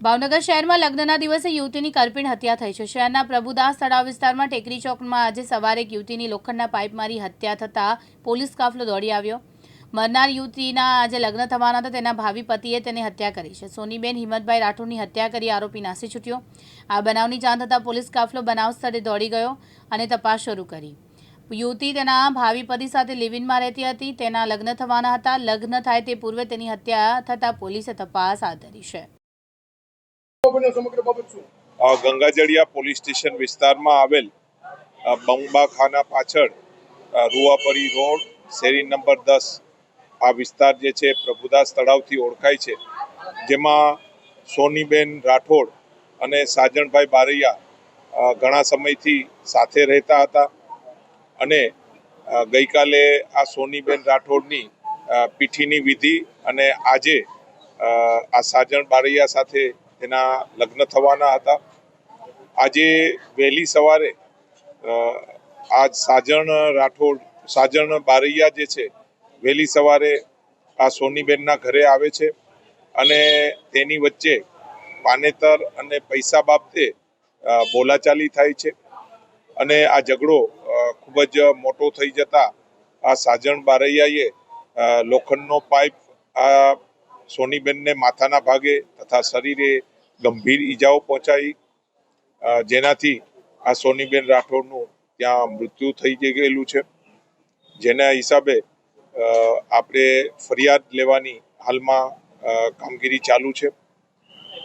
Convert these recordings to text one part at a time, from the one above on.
ભાવનગર શહેરમાં લગ્નના દિવસે યુવતીની કરપીણ હત્યા થઈ છે. શહેરના પ્રભુદાસ તળાવ વિસ્તારમાં ટેકરી ચોકમાં આજે સવારે એક યુવતીની લોખંડના પાઇપ મારી હત્યા થતાં પોલીસ કાફલો દોડી આવ્યો. મરનાર યુવતીના આજે લગ્ન થવાના હતા. તેના ભાવિ પતિએ તેને હત્યા કરી છે. સોનીબેન હિંમતભાઈ રાઠોડની હત્યા કરી આરોપી નાસી છૂટ્યો. આ બનાવની જાણ થતાં પોલીસ કાફલો બનાવ સ્થળે દોડી ગયો અને તપાસ શરૂ કરી. યુવતી તેના ભાવિ પતિ સાથે લિવિનમાં રહેતી હતી. તેના લગ્ન થવાના હતા. લગ્ન થાય તે પૂર્વે તેની હત્યા થતાં પોલીસે તપાસ હાથ ધરી છે. બન્યો ગંગાજળિયા પોલીસ સ્ટેશન વિસ્તારમાં આવેલ બંબા ખાના પાછળ રૂવાપરી રોડ, શેરી નંબર દસ. આ વિસ્તાર જે છે, પ્રભુદાસ તળાવથી ઓળખાય છે. જેમાં સોનીબેન રાઠોડ અને સાજણભાઈ બારૈયા ઘણા સમયથી સાથે રહેતા હતા. અને ગઈકાલે આ સોનીબેન રાઠોડની પીઠીની વિધિ અને આજે આ સાજણ બારૈયા સાથે તેના લગ્ન થવાના હતા. આજે વહેલી સવારે આ સાજણ રાઠોડ, સાજણ બારૈયા જે છે, વહેલી સવારે આ સોનીબેનના ઘરે આવે છે અને તેની વચ્ચે પાનેતર અને પૈસા બાબતે બોલાચાલી થાય છે અને આ ઝઘડો ખૂબ જ મોટો થઈ જતા આ સાજણ બારૈયાએ લોખંડનો પાઇપ આ સોનીબેનને માથાના ભાગે તથા શરીરે ગંભીર ઈજાઓ પહોંચાઈ. જેનાથી આ સોનીબેન રાઠોડનું ત્યાં મૃત્યુ થઈ ગયેલું છે. જેના હિસાબે આપણે ફરિયાદ લેવાની હાલમાં કામગીરી ચાલુ છે.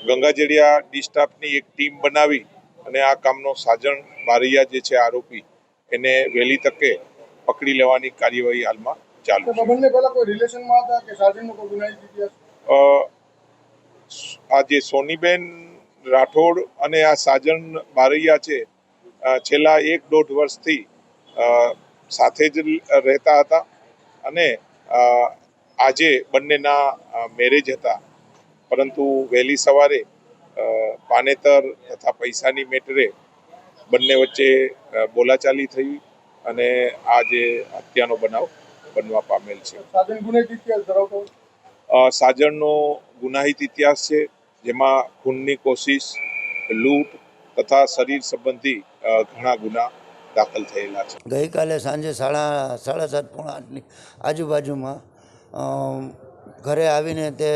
ગંગાજળિયા ડિસ્ટાફની એક ટીમ બનાવી અને આ કામનો સાજણ બારૈયા જે છે આરોપી એને વહેલી તકે પકડી લેવાની કાર્યવાહી હાલમાં ચાલુ છે બંને પહેલા કોઈ રિલેશનમાં હતા કે સાજનનો કોઈ ગુનાહિત ઇતિહાસ અ, આ જે સોનીબેન રાઠોડ અને આ સાજન બારૈયા છે છેલ્લા એક દોઢ વર્ષથી સાથે જ રહેતા હતા અને આજે બંનેના મેરેજ હતા. પરંતુ વહેલી સવારે પાનેતર તથા પૈસાની મેટરે બંને વચ્ચે બોલાચાલી થઈ અને આ જે હત્યાનો બનાવ બનવા પામેલ છે. સાજણનો ગુનાહિત ઇતિહાસ છે. જેમાં ખૂનની કોશિશ, લૂંટ તથા શરીર સંબંધી ઘણા ગુના દાખલ થયેલા છે. ગઈકાલે સાંજે સાડા સાડા સાત પોણા આઠની આજુબાજુમાં ઘરે આવીને તે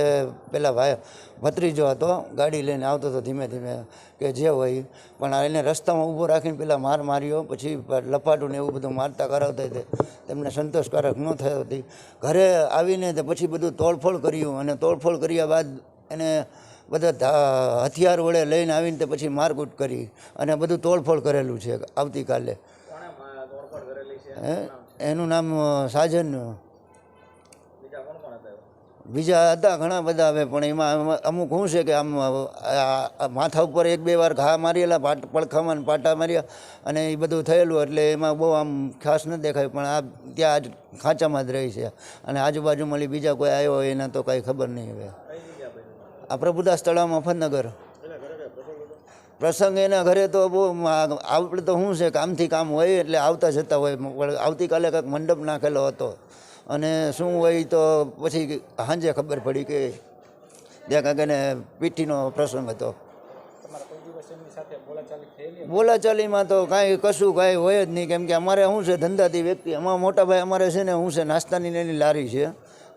પેલા ભાઈ ભત્રીજો હતો, ગાડી લઈને આવતો હતો ધીમે ધીમે કે જે હોય, પણ એને રસ્તામાં ઊભો રાખીને પેલા માર માર્યો, પછી લપાટું ને એવું બધું મારતા કરાવતા તે, તેમને સંતોષકારક ન થયો હતી ઘરે આવીને તે પછી બધું તોડફોડ કર્યું અને તોડફોડ કર્યા બાદ એને બધા હથિયાર વડે લઈને આવીને તે પછી મારકૂટ કરી અને બધું તોડફોડ કરેલું છે આવતીકાલે. એનું નામ સાજન. બીજા હતા ઘણા બધા હવે, પણ એમાં અમુક શું છે કે આમ માથા ઉપર એક બે વાર ઘા મારેલા, પાટ, પડખામાં પાટા માર્યા અને એ બધું થયેલું એટલે એમાં બહુ આમ ખાસ ન દેખાય, પણ આ ત્યાં આજ ખાંચામાં જ રહી છે. અને આજુબાજુ મળી બીજા કોઈ આવ્યો હોય એના તો કાંઈ ખબર નહીં હવે. આ પ્રભુદાસ તળાવમાં મફતનગર. પ્રસંગ એના ઘરે તો બહુ આપણે તો શું છે, કામથી કામ હોય એટલે આવતા જતા હોય. આવતીકાલે કંઈક મંડપ નાખેલો હતો. અને શું હોય તો પછી સાંજે ખબર પડી કે ત્યાં કાંઈક એને પીઠીનો પ્રસંગ હતો. બોલાચાલીમાં તો કાંઈ કશું કાંઈ હોય જ નહીં. કેમ કે અમારે શું છે, ધંધાથી વ્યક્તિ, અમારા મોટા ભાઈ અમારે છે ને શું છે, નાસ્તાની એની લારી છે.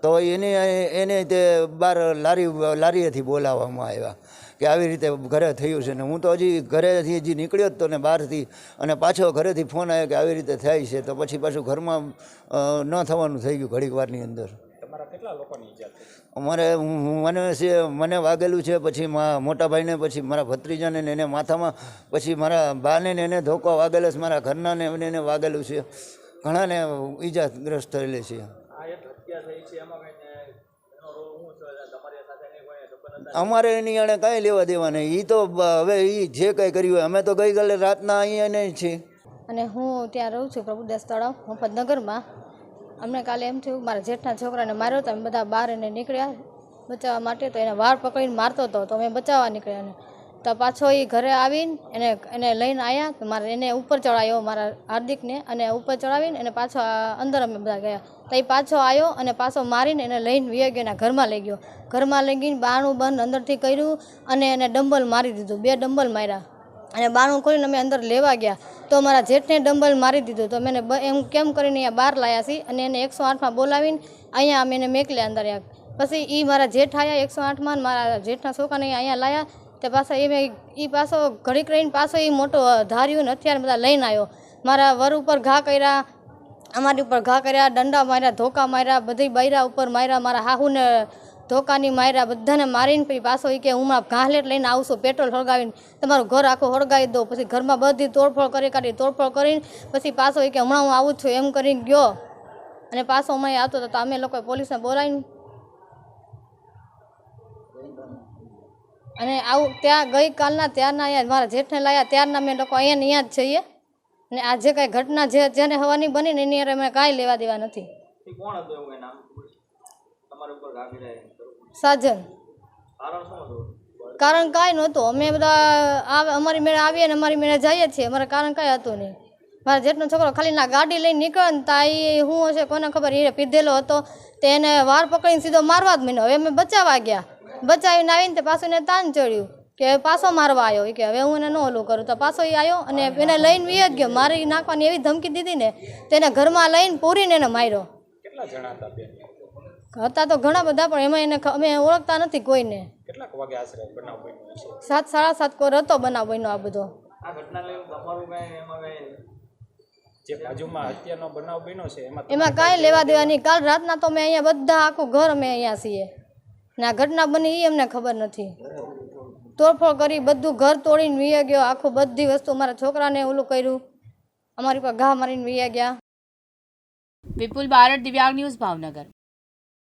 તો એની એને તે બાર લારી લારીએથી બોલાવવામાં આવ્યા કે આવી રીતે ઘરે થયું છે ને હું તો હજી ઘરેથી હજી નીકળ્યો જ તો ને બહારથી અને પાછો ઘરેથી ફોન આવ્યો કે આવી રીતે થાય છે તો પછી પાછું ઘરમાં ન થવાનું થઈ ગયું ઘડીક વારની અંદર. અમારે મને છે મને વાગેલું છે પછી મારા મોટા ભાઈને પછી મારા ભત્રીજાને એને માથામાં પછી મારા બાને ને એને ધોકો વાગેલો છે મારા ઘરનાને એને વાગેલું છે. ઘણાને ઈજાગ્રસ્ત થયેલી છે. અમારે એની આણે કાંઈ લેવા દેવા નહીં એ તો હવે એ જે કંઈ કર્યું હોય અમે તો ગઈકાલે રાતના અહીંયા નહીં છીએ. અને હું ત્યાં રહું છું પ્રભુદાસ તળાવ મફતનગરમાં અમને કાલે એમ થયું મારા જેઠના છોકરાને માર્યો તો અમે બધા બહાર એને નીકળ્યા. બચાવવા માટે તો એને વાળ પકડીને મારતો હતો તો અમે બચાવવા નીકળ્યા અને તો પાછો એ ઘરે આવીને એને એને લઈને આવ્યા તો મારે એને ઉપર ચડાવ્યો મારા હાર્દિકને અને ઉપર ચડાવીને એને પાછો અંદર અમે બધા ગયા. તો એ પાછો આવ્યો અને પાછો મારીને એને લઈને વી ગયો ઘરમાં લઈ ગયો. ઘરમાં લઈ ગઈને બાણું બંધ અંદરથી કર્યું અને એને ડંબલ મારી દીધું. બે ડંબલ માર્યા. અને બાણું ખોલીને અમે અંદર લેવા ગયા. તો મારા જેઠને ડંબલ મારી દીધું. તો મેં એમ કેમ કરીને અહીંયા બહાર લાયા છીએ અને એને એકસો આઠમાં બોલાવીને અહીંયા અમે એને મેકલ્યા અંદર પછી એ મારા જેઠ આવ્યા એકસો આઠમાં મારા જેઠના છોકરાને અહીંયા લાયા. તે પાછા એ મેં એ પાછો ઘડીક રહીને પાછો એ મોટો ધાર્યું ને હથિયાર બધા લઈને આવ્યો. મારા વર ઉપર ઘા કર્યા, અમારી ઉપર ઘા કર્યા, દંડા માર્યા, ધોકા માર્યા, બધી બૈરા ઉપર માર્યા, મારા હાહુને ધોકાની માર્યા, બધાને મારીને પછી પાછો એ કે હું મારા ઘાલેટ લઈને આવું છું, પેટ્રોલ સળગાવીને તમારું ઘર આખું સળગાવી દો, પછી ઘરમાં બધી તોડફોડ કરી કાઢી, તોડફોડ કરીને પછી પાછો એ કે હમણાં હું આવું છું, એમ કરીને ગયો. અને પાછો અમે આવતો હતો અમે લોકોએ પોલીસને બોલાવીને અને આવું ત્યાં ગઈકાલના ત્યારના અહીંયા મારા જેઠને લાયા ત્યારના મેં લોકો અહીંયા અહીંયા જ જઈએ અને આ જે કાંઈ ઘટના જે જેને હવાની બની ને એની અરે અમે કાંઈ લેવા દેવા નથી. સાજન. કારણ કાંઈ નહોતું. અમે બધા અમારી મેળે આવીએ ને અમારી મેળે જઈએ છીએ. અમારે કારણ કાંઈ હતું નહીં. મારા જેટનો છોકરો ખાલી ના ગાડી લઈને નીકળે ને તા એ શું હશે કોને ખબર. એ પીધેલો હતો. તે એને વાર પકડીને સીધો મારવા જ મહિનો હવે અમે બચાવવા ગયા. બચાવીને આવીને તે પાછું એને તાન ચડ્યું કે પાછો મારવા આવ્યો. કે હવે હું એને ન ઓલું કરું. તો પાછો એ આવ્યો અને એને લઈને વી જ ગયો. મારી નાખવાની એવી ધમકી દીધી ને તેને ઘરમાં લઈને પૂરીને એને માર્યો. હતા તો ઘણા બધા પણ એમાં એને અમે ઓળખતા નથી કોઈને. કેટલાક વાગે આશરે બનાવ બન્યો સાત સાડા સાત કોર હતો બનાવ બન્યો આ બધો. આ ઘટના લઈને તમારું કઈ એમાં કઈ જે બાજુમાં હત્યાનો બનાવ બન્યો છે એમાં એમાં કાંઈ લેવા દેવા નહીં કાલ રાતના તો અમે અહીંયા બધા આખું ઘર અમે અહીંયા છીએ. ને આ ઘટના બની એ અમને ખબર નથી. તોડફોડ કરી બધું ઘર તોડીને વીયા ગયો. આખું બધી વસ્તુ મારા છોકરાને ઓલું કર્યું. અમારી પર ઘા મારીને વીએ ગયા. વિપુલ બારડ, દિવ્યાંગ ન્યૂઝ ભાવનગર.